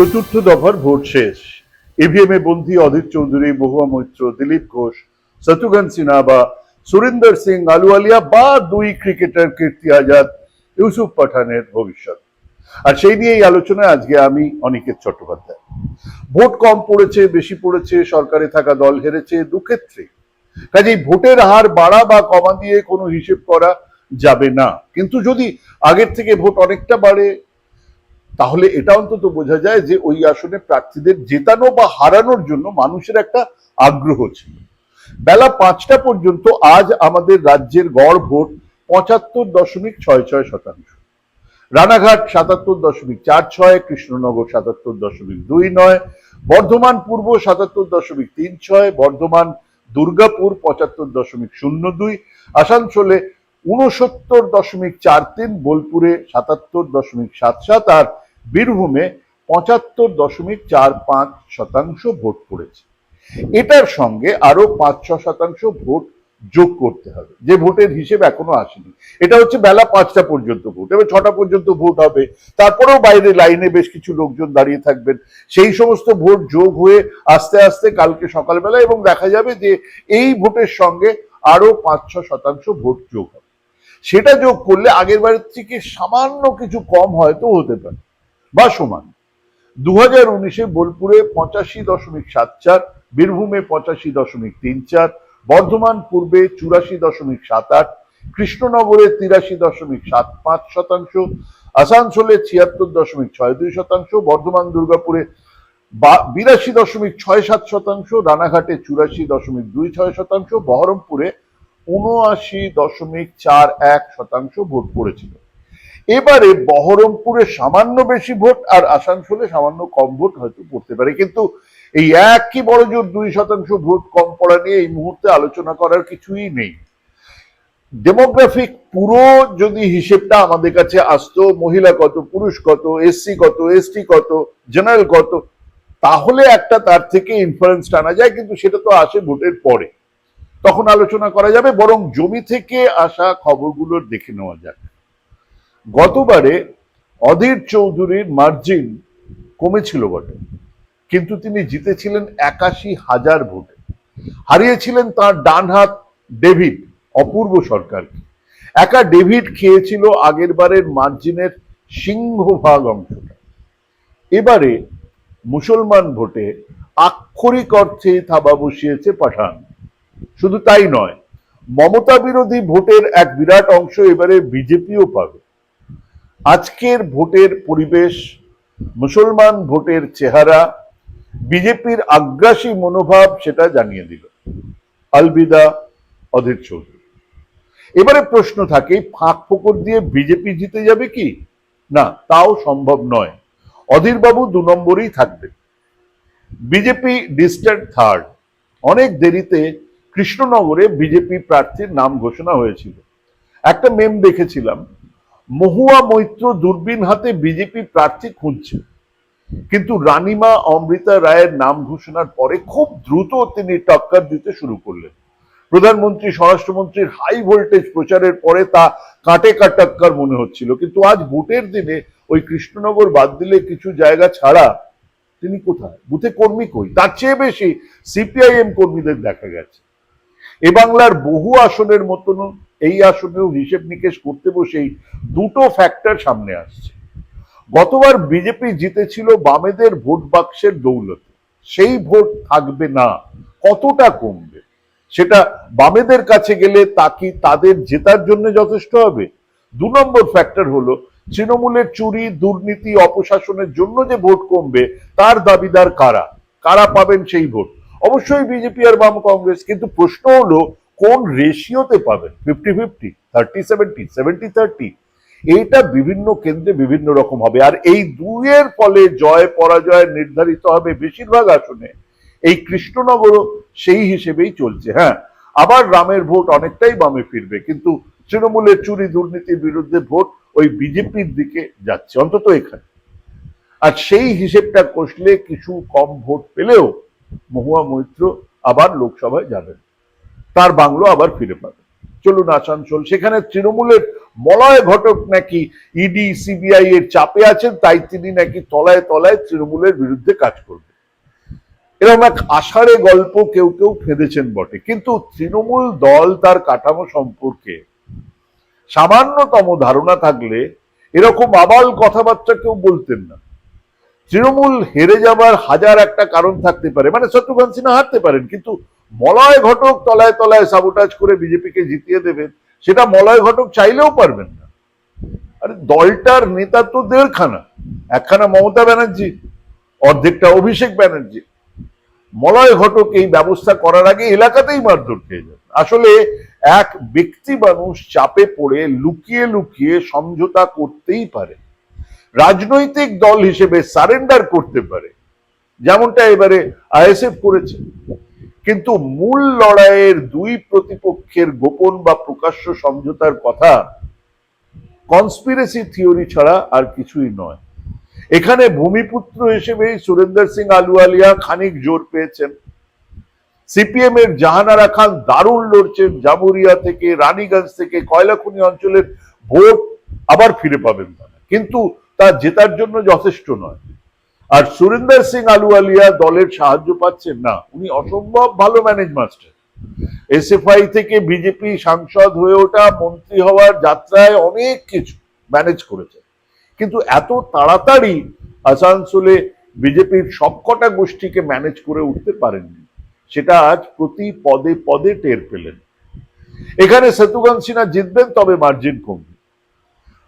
চতুর্থ দফার ভোট শেষ। ইভিএম এ বন্দী অধীর চৌধুরী, মহুয়া মৈত্র, দিলীপ ঘোষ শত্রুঘ্ন সিনহা বা সুরিন্দর সিং আলুয়ালিয়া বা দুই ক্রিকেটার কীর্তি আজাদ, ইউসুফ পাঠানের ভবিষ্যৎ। আর সেই নিয়ে এই আলোচনায় আজকে আমি, অনিকেত চট্টোপাধ্যায়। ভোট কম পড়েছে, বেশি পড়েছে, সরকারে থাকা দল হেরেছে, দুক্ষেত্রে। কাজেই ভোটের হার বাড়া বা কমা দিয়ে কোনো হিসেব করা যাবে না। কিন্তু যদি আগের থেকে ভোট অনেকটা বাড়ে তাহলে এটা অন্তত বোঝা যায় যে ওই আসনে প্রার্থীদের জেতানো বা হারানোর জন্য মানুষের একটা আগ্রহ ছিল। বেলা পাঁচটা পর্যন্ত আজ আমাদের রাজ্যের গড় ভোট পঁচাত্তর দশমিক ছয় ছয় শতাংশ। রানাঘাট সাতাত্তর দশমিক চার ছয়, কৃষ্ণনগর সাতাত্তর দশমিক দুই নয়, বর্ধমান পূর্ব সাতাত্তর দশমিক তিন ছয়, বর্ধমান দুর্গাপুর পঁচাত্তর দশমিক শূন্য দুই, আসানসোলে উনসত্তর দশমিক চার তিন, বোলপুরে সাতাত্তর দশমিক সাত সাত, আর বীরভূমে পঁচাত্তর দশমিক চার পাঁচ শতাংশ ভোট পড়েছে। এটার সঙ্গে আরও পাঁচ, ছ শতাংশ ভোট যোগ করতে হবে। যে ভোটের হিসেব এখনও আসেনি। এটা হচ্ছে বেলা পাঁচটা পর্যন্ত ভোট। এবার ছটা পর্যন্ত ভোট হবে। তারপরেও বাইরে লাইনে বেশ কিছু লোকজন দাঁড়িয়ে থাকবেন। সেই সমস্ত ভোট যোগ হয়ে আস্তে আস্তে কালকে সকালবেলা এবং দেখা যাবে যে এই ভোটের সঙ্গে আরও পাঁচ, ছ শতাংশ ভোট যোগ হবে। সেটা যোগ করলে আগের বারের থেকে সামান্য কিছু কম হয়তো হতে পারে। বা সমান। দু হাজার উনিশে বোলপুরে পঁচাশি দশমিক সাত চার, বীরভূমে পঁচাশি দশমিক তিন চার, বর্ধমান পূর্বে চুরাশি দশমিক সাত আট, কৃষ্ণনগরে তিরাশি দশমিক সাত পাঁচ শতাংশ, আসানসোলে ছিয়াত্তর দশমিক ছয় দুই শতাংশ, বর্ধমান দুর্গাপুরে বিরাশি দশমিক ছয় সাত শতাংশ, রানাঘাটে চুরাশি দশমিক দুই ছয় শতাংশ, বহরমপুরে উনআশি দশমিক চার এক শতাংশ ভোট পড়েছিল। এবারে বহরমপুরে সামান্য বেশি ভোট আর আসানসোলে সামান্য কম ভোট হয়তো পড়তে পারে। কিন্তু এই একই বড় জোর দুই শতাংশ ভোট কম পড়া নিয়ে এই মুহূর্তে আলোচনা করার কিছুই নেই। ডেমোগ্রাফিক পুরো যদি হিসেবটা আমাদের কাছে আসতো, মহিলা কত, পুরুষ কত এসসি কত এসটি কত জেনারেল কত, তাহলে একটা তার থেকে ইনফারেন্স টানা যায়, কিন্তু সেটা তো আসে ভোটের পরে। তখন আলোচনা করা যাবে, বরং জমি থেকে আসা খবরগুলো দেখে নেওয়া যাক। গতবারে অধীর চৌধুরীর মার্জিন কমেছিল বটে। কিন্তু তিনি জিতেছিলেন একাশি হাজার ভোটে। হারিয়েছিলেন তার ডান হাত ডেভিড, অপূর্ব সরকারকে। একা ডেভিড খেয়েছিল আগের বারের মার্জিনের সিংহভাগ অংশটা। এবারে মুসলমান ভোটে আক্ষরিক অর্থে থাবা বসিয়েছে পাঠান। শুধু তাই নয়, মমতা বিরোধী ভোটের এক বিরাট অংশ এবারে বিজেপিও পাবে। আজকের ভোটের পরিবেশ, মুসলমান ভোটের চেহারা, বিজেপির আগ্রাসী মনোভাব সেটা জানিয়ে দিল। আলবিদা অধীর চৌধুরী। এবারে প্রশ্ন থাকে ফাঁক ফোকর দিয়ে বিজেপি জিতে যাবে কি? না, তাও সম্ভব নয়। অধীরবাবু দু নম্বরেই থাকবে। বিজেপি ডিস্ট্যান্ট থার্ড অনেক দেরিতে কৃষ্ণনগরে বিজেপি প্রার্থীর নাম ঘোষণা হয়েছিল। একটা মেম দেখেছিলাম। মহুয়া মৈত্র দূরবীন হাতে বিজেপি প্রার্থী খুঁজছে কিন্তু রানীমা অমৃতা রায়ের নাম ঘোষণার পরে খুব দ্রুত তিনি টক্কর দিতে শুরু করলেন। প্রধানমন্ত্রী, স্বরাষ্ট্রমন্ত্রীর হাই ভোল্টেজ প্রচারের পরে তা কাটে কাটাক্কার মনে হচ্ছিল। কিন্তু আজ ভোটের দিনে ওই কৃষ্ণনগর বাদ দিলে কিছু জায়গা ছাড়া তিনি কোথায়? বুথে কর্মী কই? তার চেয়ে বেশি সিপিআইএম কর্মীদের দেখা গেছে। এ বাংলার বহু আসনের মতন এই আসনেও হিসেব নিকেশ করতে বসেই দুটো ফ্যাক্টর সামনে আসছে। গতবার বিজেপি জিতেছিল বামেদের ভোট বাক্সের দৌলতে। সেই ভোট থাকবে না, কতটা কমবে? সেটা বামেদের কাছে গেলে তা কি তাদের জেতার জন্য যথেষ্ট হবে? দু নম্বর ফ্যাক্টর হলো, তৃণমূলের চুরি, দুর্নীতি, অপশাসনের জন্য যে ভোট কমবে, তার দাবিদার কারা? কারা পাবেন সেই ভোট? অবশ্যই বিজেপি আর বাম কংগ্রেস, কিন্তু প্রশ্ন হলো, কোন রেশিওতে পাবেন? Fifty fifty thirty seventy seventy thirty এইটা বিভিন্ন কেন্দ্রে বিভিন্ন রকম হবে। আর এই দুইয়ের ফলে জয় পরাজয় নির্ধারিত হবে বেশিরভাগ আসনে। এই কৃষ্ণনগরও সেই হিসেবেই চলছে হ্যাঁ। আবার রামের ভোট অনেকটাই বামে ফিরবে, কিন্তু তৃণমূলের চুরি দুর্নীতির বিরুদ্ধে ভোট ওই বিজেপির দিকে যাচ্ছে, অন্তত এখানে। আর সেই হিসেবটা কষলে কিছু কম ভোট পেলেও মহুয়া মৈত্র আবার লোকসভায় যাবেন। তার বাংলো আবার ফিরে পাবে। চলুন আসানসোল। সেখানে তৃণমূলের মলয় ঘটক নাকি ইডি সিবিআই এর চাপে আছেন, তাই তিনি নাকি তলায় তলায় তৃণমূলের বিরুদ্ধে কাজ করবেন। এরকম এক আষাঢ়ে গল্প কেউ কেউ ফেঁদেছেন বটে। কিন্তু তৃণমূল দল তার কাঠামো সম্পর্কে সামান্যতম ধারণা থাকলে এরকম আবাল কথাবার্তা কেউ বলতেন না। তৃণমূল হেরে যাবার হাজার একটা কারণ থাকতে পারে মানে শত্রুঘ্ন সিনহা হারতে পারেন, কিন্তু মলয় ঘটক তলায় তলায় সাবোটাজ করে বিজেপিকে জিতিয়ে দেবেন, সেটা মলয় ঘটক চাইলেও পারবেন না। আরে দলটার নেতা তো দেড়খানা, একখানা মমতা ব্যানার্জি, অর্ধেকটা অভিষেক ব্যানার্জি। মলয় ঘটক এই ব্যবস্থা করার আগে এলাকাতেই মারধর খেয়ে যাবে আসলে এক ব্যক্তি মানুষ চাপে পড়ে, লুকিয়ে লুকিয়ে সমঝোতা করতেই পারে। রাজনৈতিক দল হিসেবে সারেন্ডার করতে পারে। যেমনটা এবারে আইএসএফ করেছে। কিন্তু মূল লড়াইয়ের দুই প্রতিপক্ষের গোপন বা প্রকাশ্য সমঝোতার কথা কনস্পিরেসি থিওরি ছাড়া আর কিছুই নয়। এখানে ভূমিপুত্র হিসেবেই সুরেন্দ্র সিং আলুয়ালিয়া খানিক জোর পেয়েছেন। সিপিএম এর জাহানারা খান দারুণ লড়ছেন। জামুরিয়া থেকে, রানীগঞ্জ থেকে, কয়লাখনি অঞ্চলের ভোট আবার ফিরে পাবেন কিন্তু তা জেতার জন্য যথেষ্ট নয়। আর সুরেন্দ্র সিং আলুয়ালিয়া দলের সাহায্য পাচ্ছেন না। উনি অসম্ভব ভালো ম্যানেজ মাস্টার। এসএফআই থেকে বিজেপি সাংসদ হয়ে ওঠা, মন্ত্রী হওয়ার যাত্রায় অনেক কিছু ম্যানেজ করেছেন কিন্তু এত তাড়াতাড়ি আসানসোলে বিজেপির সবকটা গোষ্ঠীকে ম্যানেজ করে উঠতে পারেননি, সেটা আজ প্রতি পদে পদে টের পেলেন। এখানে সেতুগান সিনহা জিতবেন, তবে মার্জিন কমবে।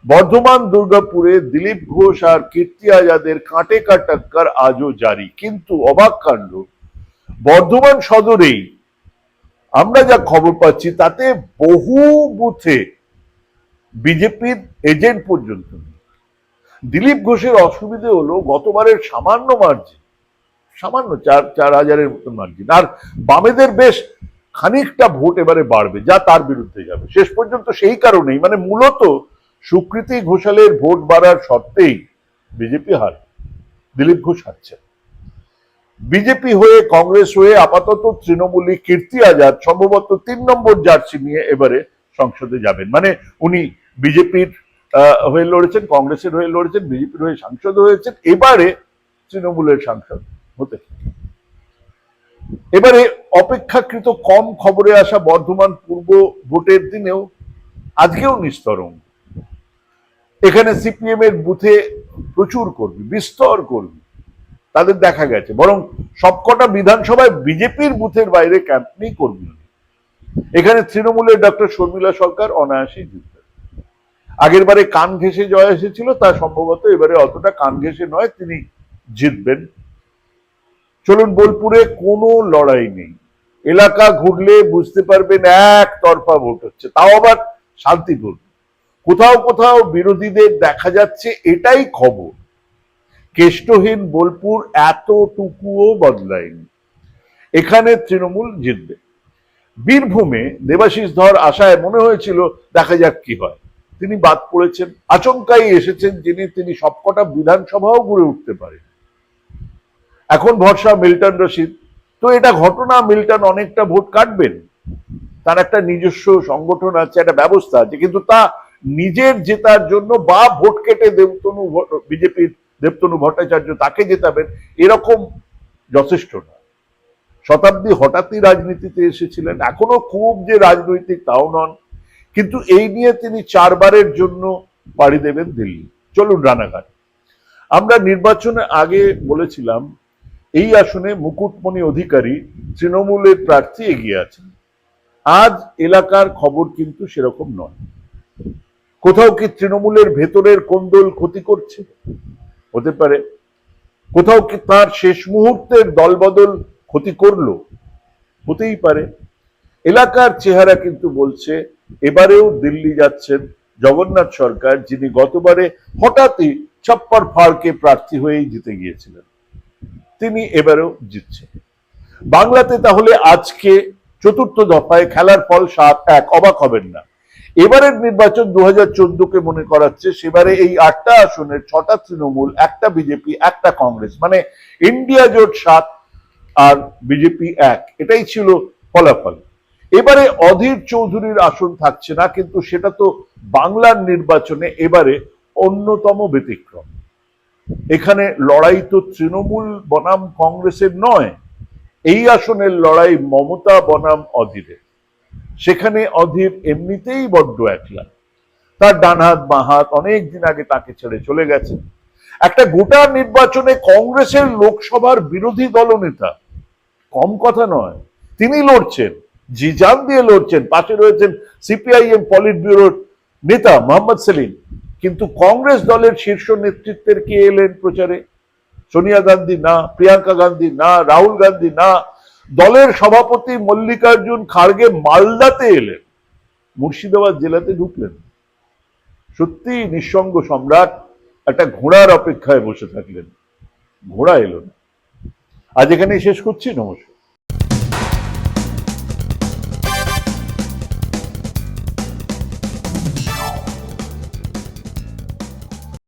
বর্ধমান, দুর্গাপুরে দিলীপ ঘোষ আর কীর্তি আজাদের কাঁটে কাটাক্কার আজও জারি। কিন্তু অবাক কাণ্ড, বর্ধমান সদরেই আমরা যা খবর পাচ্ছি, তাতে বহু বুথে বিজেপির এজেন্ট পর্যন্ত দিলীপ ঘোষের অসুবিধে হলো গতবারের সামান্য মার্জিন সামান্য চার চার হাজারের মতন মার্জিন আর বামেদের বেশ খানিকটা ভোট এবারে বাড়বে, যা তার বিরুদ্ধে যাবে। শেষ পর্যন্ত সেই কারণেই মানে মূলত সুকৃতি ঘোষালের ভোট বাড়ার সত্ত্বেই বিজেপি হার, দিলীপ ঘোষ হারছে বিজেপি হয়ে কংগ্রেস হয়ে আপাতত তৃণমূলী কীর্তি আজাদ, সম্ভবত তিন নম্বর জার্সি নিয়ে এবারে সংসদে যাবেন। মানে উনি বিজেপির হয়ে লড়েছেন, কংগ্রেসের হয়ে লড়েছেন, বিজেপির হয়ে সাংসদ হয়েছেন, এবারে তৃণমূলের সাংসদ হতে এবারে অপেক্ষাকৃত কম খবরে আসা বর্ধমান পূর্ব ভোটের দিনেও আজকেও নিস্তরণ এখানে সিপিএম এর বুথে প্রচুর কর্মী, বিস্তর কর্মী তাদের দেখা গেছে। বরং সবকটা বিধানসভায় বিজেপির বুথের বাইরে ক্যাম্প নেই কর্মী এখানে তৃণমূলের ডক্টর শর্মিলা সরকার অনায়াসেই জিতবেন আগের বারে কান ঘেঁষে জয় এসেছিল, তা সম্ভবত এবারে অতটা কান ঘেঁষে নয়, তিনি জিতবেন। চলুন, বোলপুরে কোনো লড়াই নেই। এলাকা ঘুরলে বুঝতে পারবেন এক তরফা ভোট হচ্ছে, তাও আবার শান্তিপূর্ণ কোথাও কোথাও বিরোধীদের দেখা যাচ্ছে, এটাই খবর। কেষ্টহীন বোলপুর এতটুকুও বদলায়নি। এখানে তৃণমূল জিতবে। বীরভূমে দেবাশিস ধর আশায় মনে হয়েছিল, দেখা যাক কি হয়। তিনি বাদ পড়েছেন। আচমকাই এসেছেন যিনি, তিনি সবকটা বিধানসভাও গড়ে উঠতে পারেন। এখন ভরসা মিল্টন রশিদ। তো এটা ঘটনা মিল্টন অনেকটা ভোট কাটবেন। তার একটা নিজস্ব সংগঠন আছে, একটা ব্যবস্থা আছে, কিন্তু তা নিজের জেতার জন্য বা ভোট কেটে দেবতনু বিজেপির দেবতনু ভট্টাচার্য তাকে জেতাবেন, এরকম যথেষ্ট না শতাব্দী হঠাৎই রাজনীতিতে এসেছিলেন, এখনও খুব যে রাজনৈতিক তাও নন, কিন্তু এই নিয়ে তিনি চারবারের জন্য পাড়ি দেবেন দিল্লি। চলুন রানাঘাট। আমরা নির্বাচনের আগে বলেছিলাম, এই আসনে মুকুটমণি অধিকারী তৃণমূলের প্রার্থী এগিয়ে আছেন। আজ এলাকার খবর কিন্তু সেরকম নয়। কোথাও কি তৃণমূলের ভেতরের কোন্দল ক্ষতি করছে? হতে পারে। কোথাও কি তার শেষ মুহূর্তের দলবদল ক্ষতি করল? হতেই পারে। এলাকার চেহারা কিন্তু বলছে, এবারেও দিল্লি যাচ্ছেন জগন্নাথ সরকার, যিনি গতবারে হঠাৎই ছাপ্পর ফাড়কে প্রার্থী হয়েই জিতে গিয়েছিলেন। তিনি এবারেও জিতছেন। বাংলাতে তাহলে আজকে চতুর্থ দফায় খেলার ফল সাত এক, অবাক হবেন না। এবারের নির্বাচন দু হাজার কে মনে করাচ্ছে সেবারে এই আটটা আসনের, ছটা তৃণমূল, একটা বিজেপি, একটা কংগ্রেস। মানে ইন্ডিয়া জোট সাত আর বিজেপি এক। এটাই ছিল ফলাফল। এবারে অধীর চৌধুরীর আসন থাকছে না, কিন্তু সেটা তো বাংলার নির্বাচনে এবারে অন্যতম ব্যতিক্রম। এখানে লড়াই তো তৃণমূল বনাম কংগ্রেসের নয়, এই আসনের লড়াই মমতা বনাম অধীরের। সেখানে অধীর এমনিতেই বড্ড একলা। তার ডান হাত বাঁ হাত অনেক দিন আগে তাকে ছেড়ে চলে গেছে। একটা গোটা নির্বাচনে কংগ্রেসের লোকসভার বিরোধী দলনেতা কম কথা নয়, তিনি লড়ছেন, জিজান দিয়ে লড়ছেন, পাশে রয়েছেন সিপিআইএম পলিট ব্যুরোর নেতা মোহাম্মদ সেলিম। কিন্তু কংগ্রেস দলের শীর্ষ নেতৃত্বের কে এলেন প্রচারে? সোনিয়া গান্ধী না, প্রিয়াঙ্কা গান্ধী না, রাহুল গান্ধী না দলের সভাপতি মল্লিকার্জুন খাড়গে মালদাতে এলেন। মুর্শিদাবাদ জেলাতে ঢুকলেন। সত্যি নিঃসঙ্গ সম্রাট একটা ঘোড়ার অপেক্ষায় বসে থাকলেন। ঘোড়া এলো না। আজ এখানেই শেষ করছি, নমস্কার।